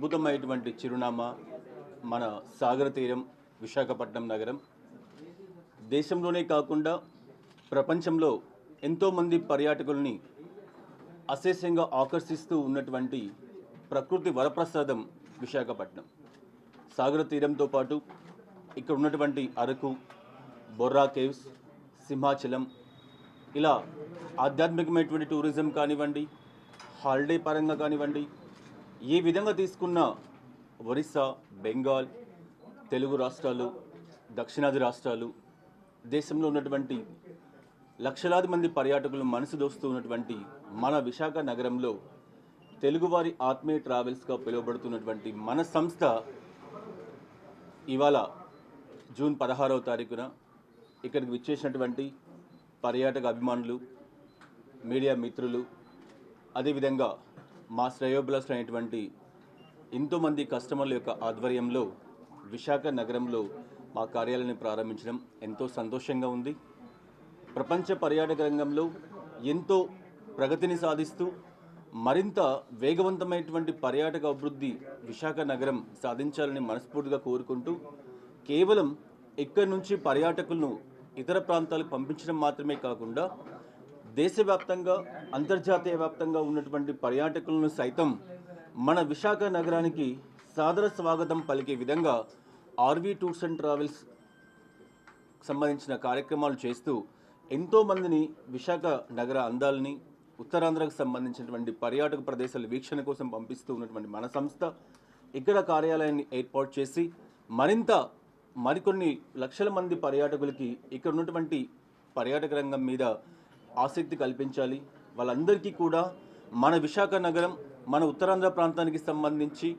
అద్భుతమైనటువంటి చిరునామా మన సాగర తీరం విశాఖపట్నం నగరం. దేశంలోనే కాకుండా ప్రపంచంలో ఎంతోమంది పర్యాటకుల్ని అశేషంగా ఆకర్షిస్తూ ఉన్నటువంటి ప్రకృతి వరప్రసాదం విశాఖపట్నం. సాగర తీరంతో పాటు ఇక్కడ ఉన్నటువంటి అరకు బొర్రా కేవ్స్ సింహాచలం ఇలా ఆధ్యాత్మికమైనటువంటి టూరిజం కానివ్వండి హాలిడే పరంగా కానివ్వండి ఏ విధంగా తీసుకున్న ఒరిస్సా బెంగాల్ తెలుగు రాష్ట్రాలు దక్షిణాది రాష్ట్రాలు దేశంలో ఉన్నటువంటి లక్షలాది మంది పర్యాటకులు మనసు దోస్తూ ఉన్నటువంటి మన విశాఖ నగరంలో తెలుగువారి ఆత్మీయ ట్రావెల్స్గా పిలువబడుతున్నటువంటి మన సంస్థ ఇవాళ జూన్ పదహారవ తారీఖున ఇక్కడికి విచ్చేసినటువంటి పర్యాటక అభిమానులు మీడియా మిత్రులు అదేవిధంగా మా శ్రేయోభిలాషులు అయినటువంటి ఎంతోమంది కస్టమర్ల యొక్క ఆధ్వర్యంలో విశాఖ నగరంలో మా కార్యాలయాన్ని ప్రారంభించడం ఎంతో సంతోషంగా ఉంది. ప్రపంచ పర్యాటక రంగంలో ఎంతో ప్రగతిని సాధిస్తూ మరింత వేగవంతమైనటువంటి పర్యాటక అభివృద్ధి విశాఖ నగరం సాధించాలని మనస్ఫూర్తిగా కోరుకుంటూ కేవలం ఇక్కడి నుంచి పర్యాటకులను ఇతర ప్రాంతాలకు పంపించడం మాత్రమే కాకుండా దేశవ్యాప్తంగా అంతర్జాతీయ వ్యాప్తంగా ఉన్నటువంటి పర్యాటకులను సైతం మన విశాఖ నగరానికి సాదర స్వాగతం పలికే విధంగా ఆర్వీ టూర్స్ అండ్ ట్రావెల్స్ సంబంధించిన కార్యక్రమాలు చేస్తూ ఎంతోమందిని విశాఖ నగర అందాలని ఉత్తరాంధ్రకు సంబంధించినటువంటి పర్యాటక ప్రదేశాల వీక్షణ కోసం పంపిస్తూ ఉన్నటువంటి మన సంస్థ ఇక్కడ కార్యాలయాన్ని ఏర్పాటు చేసి మరింత మరికొన్ని లక్షల మంది పర్యాటకులకి ఇక్కడ ఉన్నటువంటి పర్యాటక రంగం మీద ఆసక్తి కల్పించాలి. వాళ్ళందరికీ కూడా మన విశాఖ నగరం మన ఉత్తరాంధ్ర ప్రాంతానికి సంబంధించి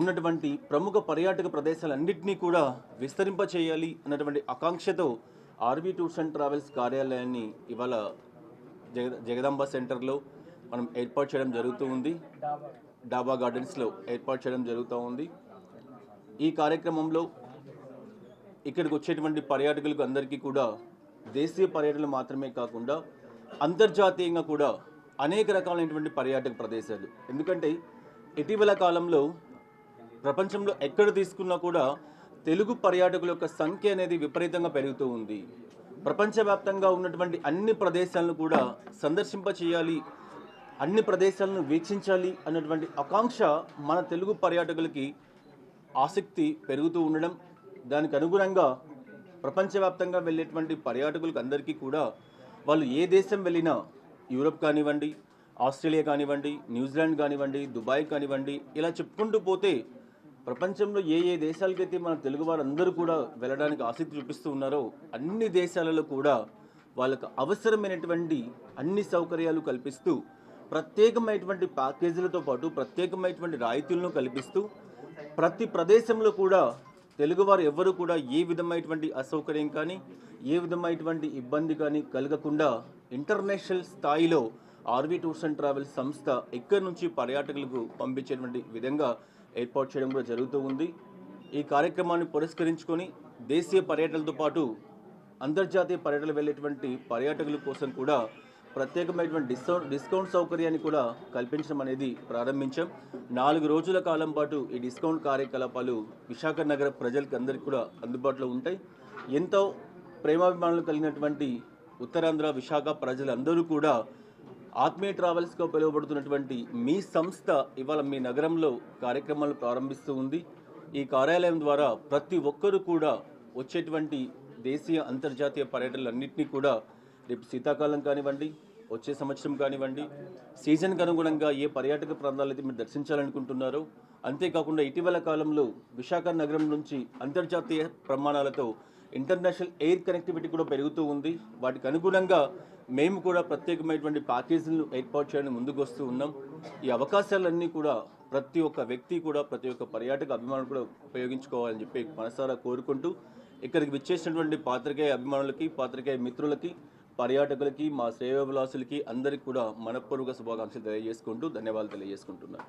ఉన్నటువంటి ప్రముఖ పర్యాటక ప్రదేశాలన్నింటినీ కూడా విస్తరింప చేయాలి అన్నటువంటి ఆకాంక్షతో ఆర్బీ టూర్స్ అండ్ ట్రావెల్స్ కార్యాలయాన్ని ఇవాళ జగ జగదాంబ సెంటర్లో మనం ఏర్పాటు చేయడం జరుగుతూ ఉంది. డాబా గార్డెన్స్లో ఏర్పాటు చేయడం జరుగుతూ ఉంది. ఈ కార్యక్రమంలో ఇక్కడికి వచ్చేటువంటి పర్యాటకులకు అందరికీ కూడా దేశీయ పర్యటనలు మాత్రమే కాకుండా అంతర్జాతీయంగా కూడా అనేక రకాలైనటువంటి పర్యాటక ప్రదేశాలు. ఎందుకంటే ఇటీవల కాలంలో ప్రపంచంలో ఎక్కడ తీసుకున్నా కూడా తెలుగు పర్యాటకుల యొక్క సంఖ్య అనేది విపరీతంగా పెరుగుతూ ఉంది. ప్రపంచవ్యాప్తంగా ఉన్నటువంటి అన్ని ప్రదేశాలను కూడా సందర్శింప చేయాలి అన్ని ప్రదేశాలను వీక్షించాలి అన్నటువంటి ఆకాంక్ష మన తెలుగు పర్యాటకులకి ఆసక్తి పెరుగుతూ ఉండడం దానికి అనుగుణంగా ప్రపంచవ్యాప్తంగా వెళ్ళేటువంటి పర్యాటకులకు అందరికీ కూడా వాళ్ళు ఏ దేశం వెళ్ళినా యూరప్ కానివ్వండి ఆస్ట్రేలియా కానివ్వండి న్యూజిలాండ్ కానివ్వండి దుబాయ్ కానివ్వండి ఇలా చెప్పుకుంటూ పోతే ప్రపంచంలో ఏ ఏ దేశాలకైతే మన తెలుగు వారందరూ కూడా వెళ్ళడానికి ఆసక్తి చూపిస్తూ ఉన్నారో అన్ని దేశాలలో కూడా వాళ్ళకు అవసరమైనటువంటి అన్ని సౌకర్యాలు కల్పిస్తూ ప్రత్యేకమైనటువంటి ప్యాకేజీలతో పాటు ప్రత్యేకమైనటువంటి రాయితీలను కల్పిస్తూ ప్రతి ప్రదేశంలో కూడా తెలుగువారు ఎవ్వరూ కూడా ఏ విధమైనటువంటి అసౌకర్యం కానీ ఏ విధమైనటువంటి ఇబ్బంది కానీ కలగకుండా ఇంటర్నేషనల్ స్థాయిలో ఆర్వీ టూర్స్ అండ్ ట్రావెల్స్ సంస్థ ఇక్కడి నుంచి పర్యాటకులకు పంపించేటువంటి విధంగా ఏర్పాటు చేయడం కూడా జరుగుతూ ఉంది. ఈ కార్యక్రమాన్ని పురస్కరించుకొని దేశీయ పర్యటనలతో పాటు అంతర్జాతీయ పర్యటనలు వెళ్ళేటువంటి పర్యాటకుల కోసం కూడా ప్రత్యేకమైనటువంటి డిస్కౌంట్ డిస్కౌంట్ సౌకర్యాన్ని కూడా కల్పించడం అనేది ప్రారంభించాం. నాలుగు రోజుల కాలం పాటు ఈ డిస్కౌంట్ కార్యకలాపాలు విశాఖ నగర ప్రజలకు అందరికీ కూడా అందుబాటులో ఉంటాయి. ఎంతో ప్రేమాభిమానులు కలిగినటువంటి ఉత్తరాంధ్ర విశాఖ ప్రజలందరూ కూడా ఆత్మీయ ట్రావెల్స్గా పిలువబడుతున్నటువంటి మీ సంస్థ ఇవాళ మీ నగరంలో కార్యక్రమాలు ప్రారంభిస్తూ ఉంది. ఈ కార్యాలయం ద్వారా ప్రతి ఒక్కరూ కూడా వచ్చేటువంటి దేశీయ అంతర్జాతీయ పర్యటనలన్నింటినీ కూడా రేపు శీతాకాలం కానివ్వండి వచ్చే సంవత్సరం కానివ్వండి సీజన్కి అనుగుణంగా ఏ పర్యాటక ప్రాంతాలు అయితే మీరు దర్శించాలనుకుంటున్నారో అంతేకాకుండా ఇటీవల కాలంలో విశాఖ నగరం నుంచి అంతర్జాతీయ ప్రమాణాలతో ఇంటర్నేషనల్ ఎయిర్ కనెక్టివిటీ కూడా పెరుగుతూ ఉంది. వాటికి అనుగుణంగా మేము కూడా ప్రత్యేకమైనటువంటి ప్యాకేజీలను ఏర్పాటు చేయడానికి ముందుకు వస్తూ ఉన్నాం. ఈ అవకాశాలన్నీ కూడా ప్రతి ఒక్క వ్యక్తి కూడా ప్రతి ఒక్క పర్యాటక అభిమానులు కూడా ఉపయోగించుకోవాలని చెప్పి మనసారా కోరుకుంటూ ఇక్కడికి విచ్చేసినటువంటి పాత్రికేయ అభిమానులకి పాత్రికేయ మిత్రులకి పర్యాటకులకి మా శ్రేయోభిలాసులకి అందరికీ కూడా మనపూర్వక శుభాకాంక్షలు తెలియజేసుకుంటూ ధన్యవాదాలు తెలియజేసుకుంటున్నాను.